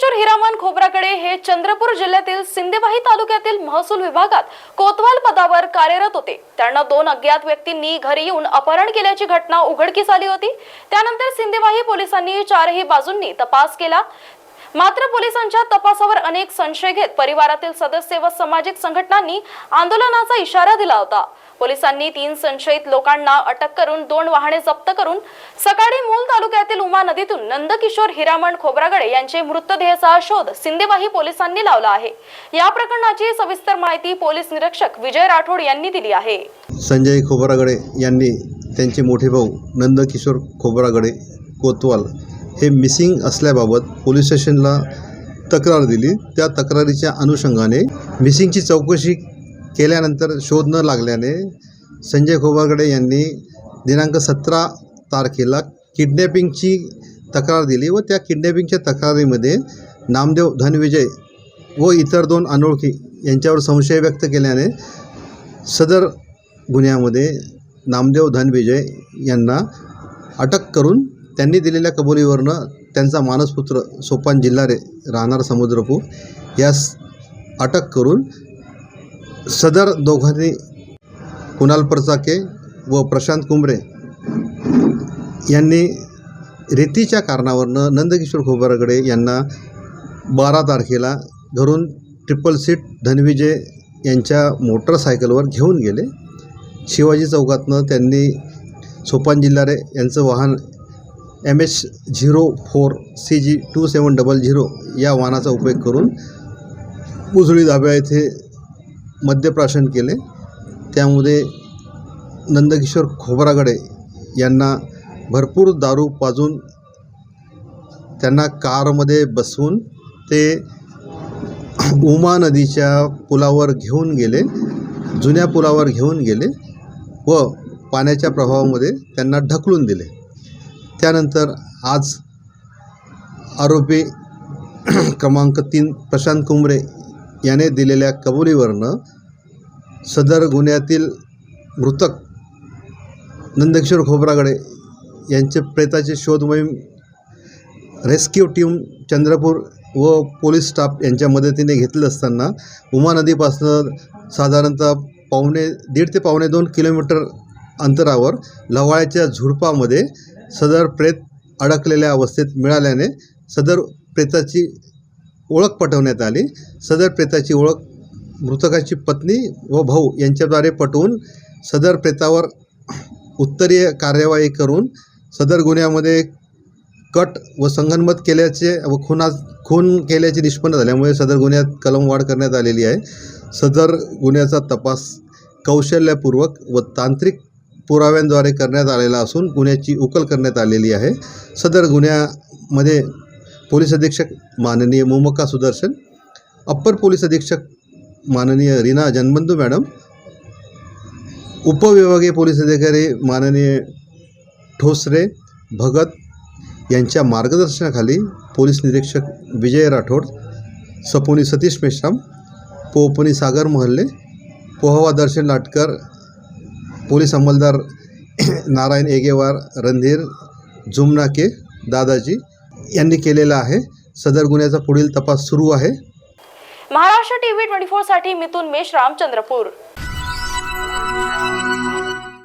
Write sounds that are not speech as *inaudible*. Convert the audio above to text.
नंदकिशोर हिरामन खोब्राकडे हे चंद्रपूर जिल्ह्यातील सिंदेवाही तालुक्यातील महसूल विभागात कोतवाल पदावर कार्यरत होते. त्यांना दोन अज्ञात व्यक्तींनी घरी येऊन अपहरण केल्याची घटना उघडकीस आली होती. त्यानंतर सिंदेवाही पोलिसांनी चारही बाजूंनी तपास केला. मात्र पोलिसांच्या तपासावर अनेक संशय घेत परिवारातील सदस्य व सामाजिक संघटनांनी आंदोलनाचा इशारा दिला होता. पोलिसांनी तीन संशयित लोकांना अटक करून दोन वाहने जप्त करून सकाळी मूल तालुक्यातील उमा नदीतून नंदकिशोर हिरामण खोब्रागडे यांचे मृतदेहाचा शोध सिंदेवाही पोलिसांनी लावला आहे. या प्रकरणाची सविस्तर माहिती पोलीस निरीक्षक विजय राठोड यांनी दिली आहे. संजय खोबरागडे यांनी त्यांचे मोठे भाऊ नंदकिशोर खोबरागडे कोतवाल हे मिसिंग असल्याबाबत पोलीस स्टेशनला तक्रार दिली. त्या तक्रारीच्या अनुषंगाने मिसिंगची चौकशी केल्यानंतर शोध न लागल्याने संजय खोबरागडे यांनी दिनांक सतरा तारखेला किडनॅपिंगची तक्रार दिली व त्या किडनॅपिंगच्या तक्रारीमध्ये नामदेव धनविजय व इतर दोन अनोळखी यांच्यावर संशय व्यक्त केल्याने सदर गुन्ह्यामध्ये नामदेव धनविजय यांना अटक करून त्यांनी दिलेल्या कबुलीवरनं त्यांचा मानसपुत्र सोपान जिल्हारे राहणार समुद्रपूर यास अटक करून सदर दोघांनी कुणाल परचाके व प्रशांत कुंबरे यांनी रेतीच्या कारणावरनं नंदकिशोर खोबरगडे यांना बारा तारखेला घरून ट्रिपल सीट धनविजय यांच्या मोटरसायकलवर घेऊन गेले. शिवाजी चौकातनं त्यांनी सोपान जिल्हारे यांचं वाहन M H zero four C G two seven double zero या वाहनाचा उपयोग करून उजळी धाब्या येथे मद्यप्राशन केले. त्यामध्ये नंदकिशोर खोबरागडे यांना भरपूर दारू पाजून त्यांना कारमध्ये बसवून ते उमा नदीच्या पुलावर घेऊन गेले जुन्या पुलावर घेऊन गेले व पाण्याच्या प्रभावामध्ये त्यांना ढकलून दिले. त्यानंतर आज आरोपी क्रमांक तीन प्रशांत कुंबरे याने दिलेल्या कबुलीवरनं सदर गुन्ह्यातील मृतक नंदकिशोर खोबरागडे यांचे प्रेताचे शोध मोहीम रेस्क्यू टीम चंद्रपूर व पोलीस स्टाफ यांच्या मदतीने घेतलं असताना उमा नदीपासनं साधारणतः पावणे दीड ते पावणे दोन किलोमीटर अंतरावर लवाळ्याच्या झुडपामध्ये सदर प्रेत अडकलेल्या अवस्थेत मिळाल्याने सदर प्रेताची ओळख पटवण्यात आली. सदर प्रेताची ओळख मृतकाची पत्नी व भाऊ यांच्याद्वारे पटवून सदर प्रेतावर उत्तरीय कार्यवाही करून सदर गुन्ह्यामध्ये कट व संगनमत केल्याचे व खुना खून केल्याचे निष्पन्न झाल्यामुळे सदर गुन्ह्यात कलमवाढ करण्यात आलेली आहे. सदर गुन्ह्याचा तपास कौशल्यपूर्वक व तांत्रिक पुराव्यांद्वारे करण्यात आलेला असून गुन्ह्याची उकल करण्यात आलेली आहे. सदर गुन्ह्यामध्ये पोलीस अधीक्षक माननीय मोमक्का सुदर्शन अप्पर पोलीस अधीक्षक माननीय रीना जनबंधू मॅडम उपविभागीय पोलीस अधिकारी माननीय ठोसरे भगत यांच्या मार्गदर्शनाखाली पोलीस निरीक्षक विजय राठोड सपोनी सतीश मेश्राम पोपनी सागर मोहल्ले पोहवा दर्शन लाटकर पोलीस अंमलदार *clears throat* नारायण एगेवार रणधीर जुमनाके दादाजी यांनी केलेला आहे. सदर गुन्ह्याचा पुढील तपास सुरू आहे. महाराष्ट्र टीव्ही ट्वेंटी फोरसाठी मिथून मेश्राम चंद्रपूर.